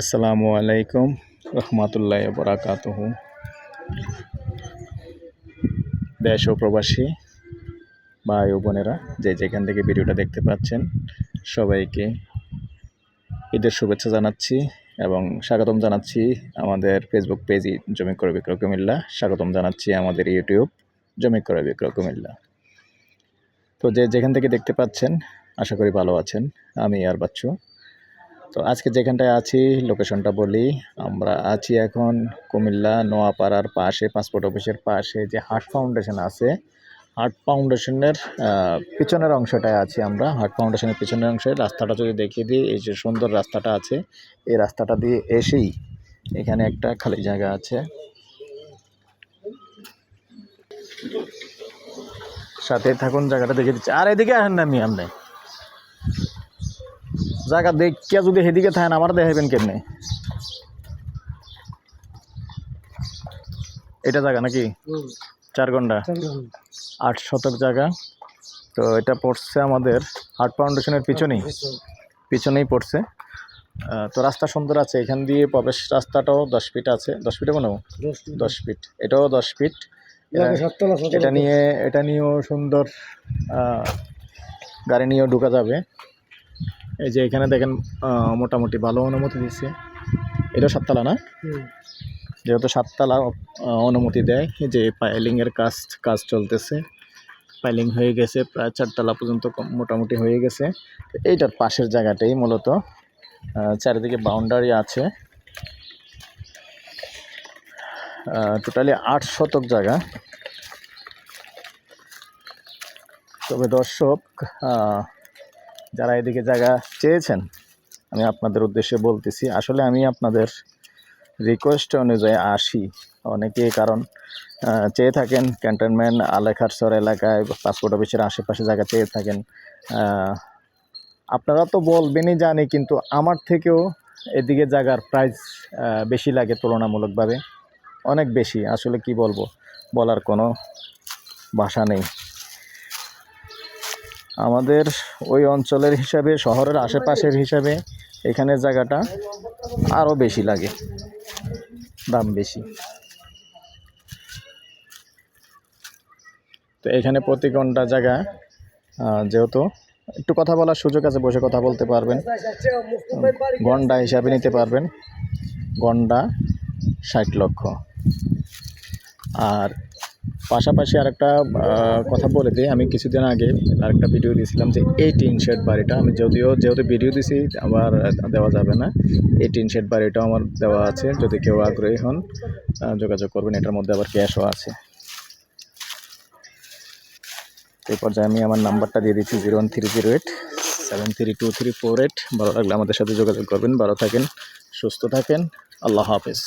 আসসালামু আলাইকুম রহমতুল্লাহ বরাকাত দেশ ও প্রবাসী ভাই ও বোনেরা, যে যেখান থেকে ভিডিওটা দেখতে পাচ্ছেন, সবাইকে ঈদের শুভেচ্ছা জানাচ্ছি এবং স্বাগতম জানাচ্ছি আমাদের ফেসবুক পেজ জমি করে বিক্রয় কুমিল্লা। স্বাগতম জানাচ্ছি আমাদের ইউটিউব জমি করে বিক্রয় কুমিল্লা। তো যে যেখান থেকে দেখতে পাচ্ছেন, আশা করি ভালো আছেন। আমি আর বাচ্চু। তো আজকে যেখানটায় আছি লোকেশনটা বলি। আমরা আছি এখন কুমিল্লা নোয়াপাড়ার পাশে পাসপোর্ট অফিসের পাশে যে হার্ট ফাউন্ডেশন আছে। হার্ট ফাউন্ডেশনের পিছনের অংশটায় আছি আমরা। হার্ট ফাউন্ডেশনের পিছনের অংশে রাস্তাটা যদি দেখিয়ে দিই, এই যে সুন্দর রাস্তাটা আছে, এই রাস্তাটা দিয়ে এসেই এখানে একটা খালি জায়গা আছে। সাথে থাকুন, জায়গাটা দেখে দিচ্ছি। আর এদিকে আসেন না আমি আপনি। জায়গা দেখিয়া যদি সেদিকে থাকেন আমার দেখাবেন কেমনে? এটা জায়গা নাকি? চার ঘণ্টা। আট শতক জায়গা। তো এটা পড়ছে আমাদের হার্ট ফাউন্ডেশনের পিছনেই। পিছনেই পড়ছে। তো রাস্তা সুন্দর আছে। এখান দিয়ে প্রবেশ রাস্তাটাও দশ ফিট আছে। দশ ফিটে কোনো দশ ফিট। এটাও দশ ফিট। এটা নিয়ে এটা নিয়েও সুন্দর আহ, গাড়ি নিয়েও ঢুকা যাবে। এই যে এখানে দেখেন মোটামুটি ভালো অনুমতি দিচ্ছে এটা সাততলা না? যেহেতু সাততলা অনুমতি দেয় যে পাইলিংয়ের কাজ কাজ চলতেছে। পাইলিং হয়ে গেছে প্রায় চারতলা পর্যন্ত মোটামুটি হয়ে গেছে। এইটার পাশের জায়গাটাই মূলত চারিদিকে বাউন্ডারি আছে। টোটালি আট শতক জায়গা। তবে দর্শক যারা এদিকে জায়গা চেয়েছেন, আমি আপনাদের উদ্দেশ্যে বলতেছি, আসলে আমি আপনাদের রিকোয়েস্ট অনুযায়ী আসি। অনেকে কারণ চেয়ে থাকেন ক্যান্টনমেন্ট আলেখারসর এলাকায় পাসপোর্ট অফিসের আশেপাশে জায়গা চেয়ে থাকেন। আপনারা তো বলবেনই জানি, কিন্তু আমার থেকেও এদিকে জায়গার প্রাইস বেশি লাগে তুলনামূলকভাবে। অনেক বেশি, আসলে কি বলব? বলার কোনো ভাষা নেই। আমাদের ওই অঞ্চলের হিসাবে, শহরের আশেপাশের হিসাবে এখানে জায়গাটা আরও বেশি লাগে, দাম বেশি। তো এখানে প্রতি ঘণ্টা জায়গা যেহেতু একটু কথা বলার সুযোগ আছে, বসে কথা বলতে পারবেন। গন্ডা হিসাবে নিতে পারবেন গন্ডা ষাট লক্ষ। আর পাশাপাশি আরেকটা কথা বলে দিই। আমি কিছুদিন আগে আরেকটা ভিডিও দিয়েছিলাম যে এই টিন শেড বাড়িটা। আমি যদিও যেহেতু ভিডিও দিছি, আবার দেওয়া যাবে না। এই টিন শেড বাড়িটাও আমার দেওয়া আছে। যদি কেউ আগ্রহী হন যোগাযোগ করবেন। এটার মধ্যে আবার ক্যাশও আছে। এই পর্যায়ে আমি আমার নাম্বারটা দিয়ে দিচ্ছি zero one three zero eight seven three two three four eight. ভালো লাগলে আমাদের সাথে যোগাযোগ করবেন। ভালো থাকেন, সুস্থ থাকেন। আল্লাহ হাফেজ।